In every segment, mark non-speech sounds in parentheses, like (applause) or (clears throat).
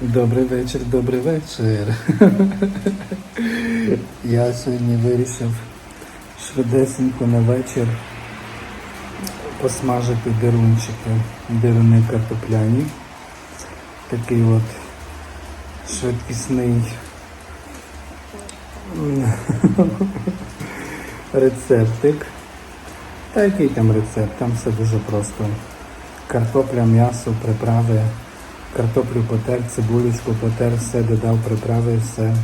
Добрий вечір, добрий вечір. (laughs) Я сьогодні вирішив швидесенько на вечір посмажити дирунчики, дируни картопляні. Такий от швидкісний (laughs) рецептик. Та який там рецепт? Там все дуже просто. Картопля, м'ясо, приправи, картоплю потер, цибулечку потер, все додав приправи, все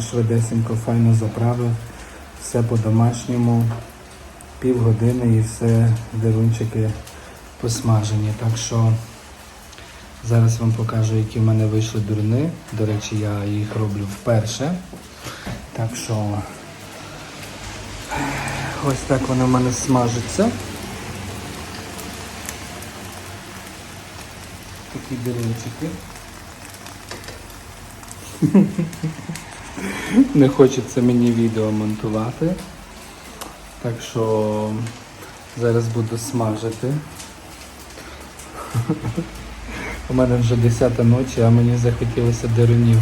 швидесенько, файно заправив, все по-домашньому, півгодини і все дерунчики посмажені. Так що зараз вам покажу, які в мене вийшли дурни. До речі, я їх роблю вперше. Так що ось так вони в мене смажаться. Такі деревчики. (laughs) Не хочеться мені відео монтувати. Так що зараз буду смажити. (laughs) У мене вже 10 ночі, а мені захотілося дерунів.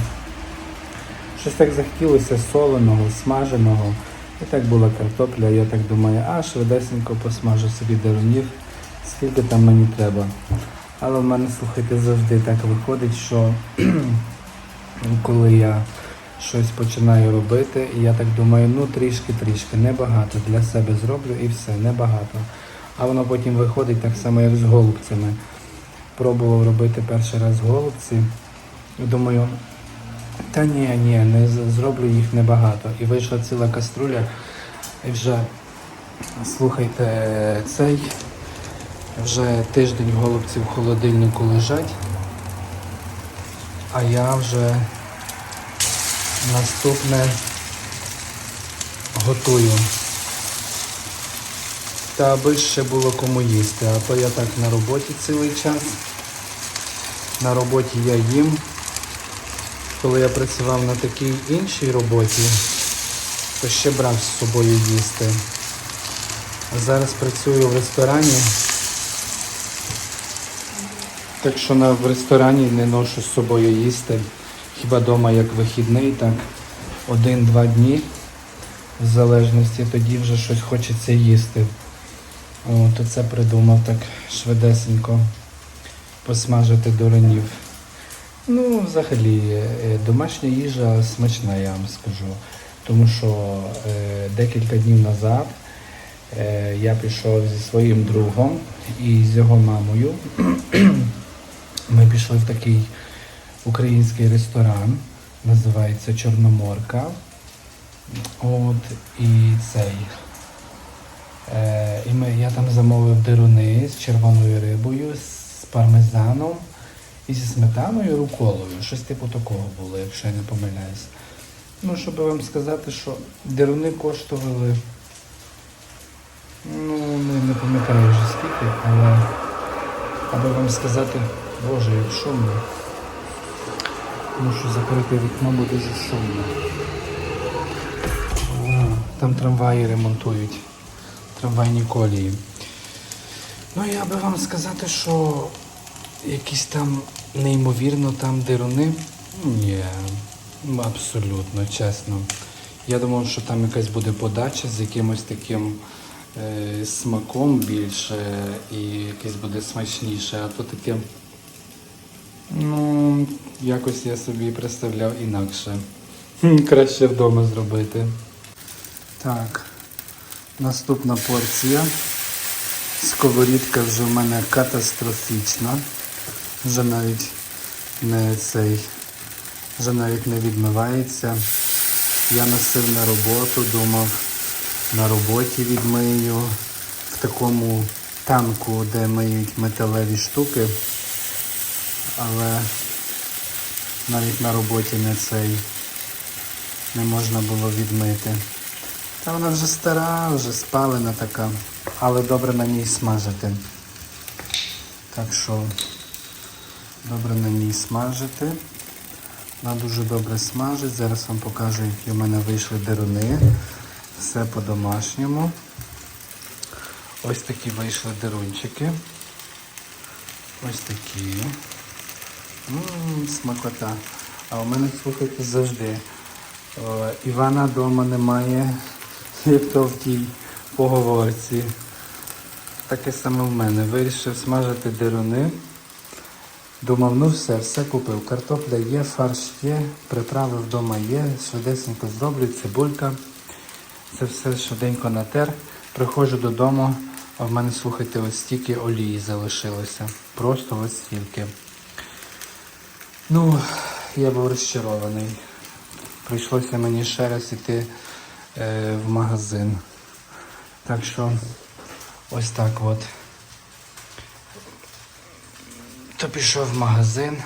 Щось так захотілося соленого, смаженого. І так була картопля, я так думаю, а швидесенько посмажу собі дерунів, скільки там мені треба. Але в мене, слухайте, завжди так виходить, що (clears throat) коли я щось починаю робити, і я так думаю, ну трішки-трішки, небагато, для себе зроблю і все, небагато. А воно потім виходить так само, як з голубцями. Пробував робити перший раз голубці. Думаю, та ні, ні, не зроблю їх небагато. І вийшла ціла каструля, і вже слухайте, цей. Вже тиждень голубці в холодильнику лежать, а я вже наступне готую. Та аби ще було кому їсти, а то я так на роботі цілий час. На роботі я їм. Коли я працював на такій іншій роботі, то ще брав з собою їсти. А зараз працюю в ресторані. Так що на, в ресторані не ношу з собою їсти. Хіба вдома як вихідний, так один-два дні. В залежності тоді вже щось хочеться їсти. О, то це придумав так швидесенько посмажити дуранів. Ну, взагалі, е, домашня їжа смачна, я вам скажу. Тому що е, декілька днів назад е, я пішов зі своїм другом і з його мамою. Ми пішли в такий український ресторан, називається Чорноморка. От і цей. Е, і ми, я там замовив дируни з червоною рибою, з пармезаном і зі сметаною руколою. Щось типу такого було, якщо я не помиляюсь. Ну, щоб вам сказати, що дируни коштували. Ну, не, пам'ятаю вже скільки, але аби вам сказати, боже, як шумно. Мушу закрити вікно, бо дуже шумно. Там трамваї ремонтують. Трамвайні колії. Ну, я би вам сказати, що якісь там неймовірно там дируни. Ні, абсолютно, чесно. Я думав, що там якась буде подача з якимось таким е, смаком більше і якесь буде смачніше, а то таке. Ну, якось я собі представляв інакше. Краще вдома зробити. Так, наступна порція. Сковорідка вже в мене катастрофічна. Вже навіть не цей, вже навіть не відмивається. Я носив на роботу, думав, на роботі відмию в такому танку, де миють металеві штуки. Але навіть на роботі не цей не можна було відмити. Та вона вже стара, вже спалена така, але добре на ній смажити. Так що добре на ній смажити. Вона дуже добре смажить. Зараз вам покажу, які в мене вийшли деруни. Все по-домашньому. Ось такі вийшли дерунчики. Ось такі. Ммм, смакота. А у мене, слухайте, завжди. Івана вдома немає, (laughs) як то в тій поговорці. Таке саме в мене. Вирішив смажити деруни. Думав, ну все, все купив. Картопля є, фарш є, приправи вдома є, швидесенько зроблю, цибулька. Це все швиденько натер. Приходжу додому, а в мене, слухайте, ось стільки олії залишилося. Просто ось стільки. Ну, я був розчарований. Прийшлося мені ще раз іти е, в магазин. Так що ось так от. То пішов в магазин,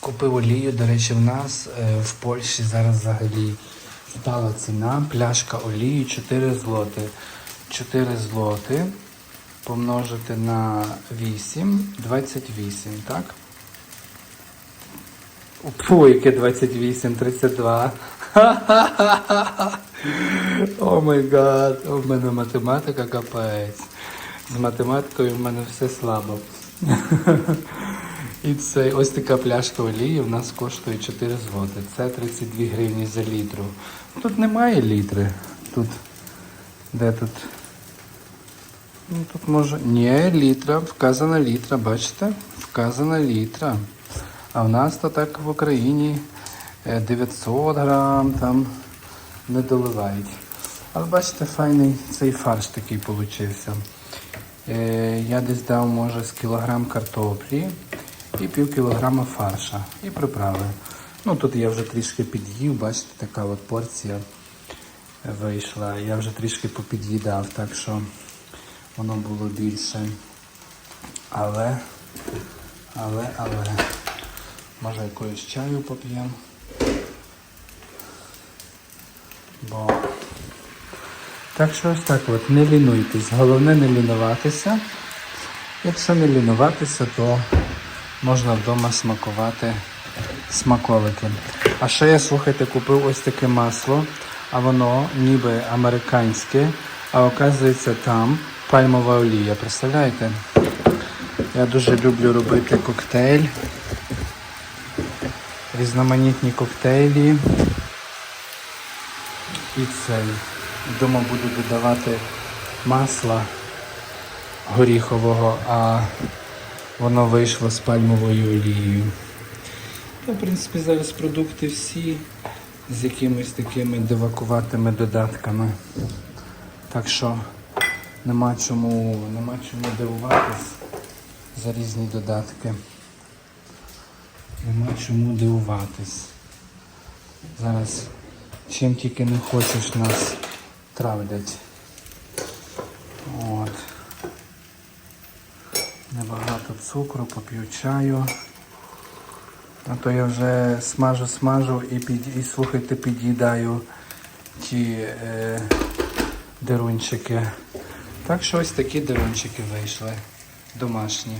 купив олію. До речі, в нас е, в Польщі зараз взагалі стала ціна. Пляшка олії 4 злоти. 4 злоти помножити на 8, 28, так? Фу, яке 28, 32. (laughs) О май гад, у мене математика капець. З математикою в мене все слабо. (laughs) І це ось така пляшка олії в нас коштує 4 злоти. Це 32 гривні за літру. Тут немає літри. Тут. Де тут? Ну тут може. Ні, літра, вказана літра, бачите? Вказана літра. А в нас то так в Україні е, 900 грам там не доливають. Але бачите, файний цей фарш такий получився. Е, Я десь дав, може, з кілограм картоплі і пів кілограма фарша і приправи. Ну тут я вже трішки під'їв, бачите, така от порція вийшла. Я вже трішки попід'їдав, так що воно було більше. Але, але, але, може якоюсь чаю поп'ємо. Бо так що ось так от, не лінуйтесь. Головне не лінуватися. Якщо не лінуватися, то можна вдома смакувати смаколики. А ще я, слухайте, купив ось таке масло, а воно ніби американське, а оказується там пальмова олія. Представляєте? Я дуже люблю робити коктейль. Різноманітні коктейлі. І цей. Вдома буду додавати масла горіхового, а воно вийшло з пальмовою олією. Ну, в принципі, зараз продукти всі з якимись такими дивакуватими додатками. Так що нема чому, нема чому дивуватись за різні додатки. Нема чому дивуватись. Зараз чим тільки не хочеш нас травлять. От. Небагато цукру, поп'ю чаю. А то я вже смажу, смажу і, під, і слухайте, під'їдаю ті е, дерунчики. Так що ось такі дерунчики вийшли домашні.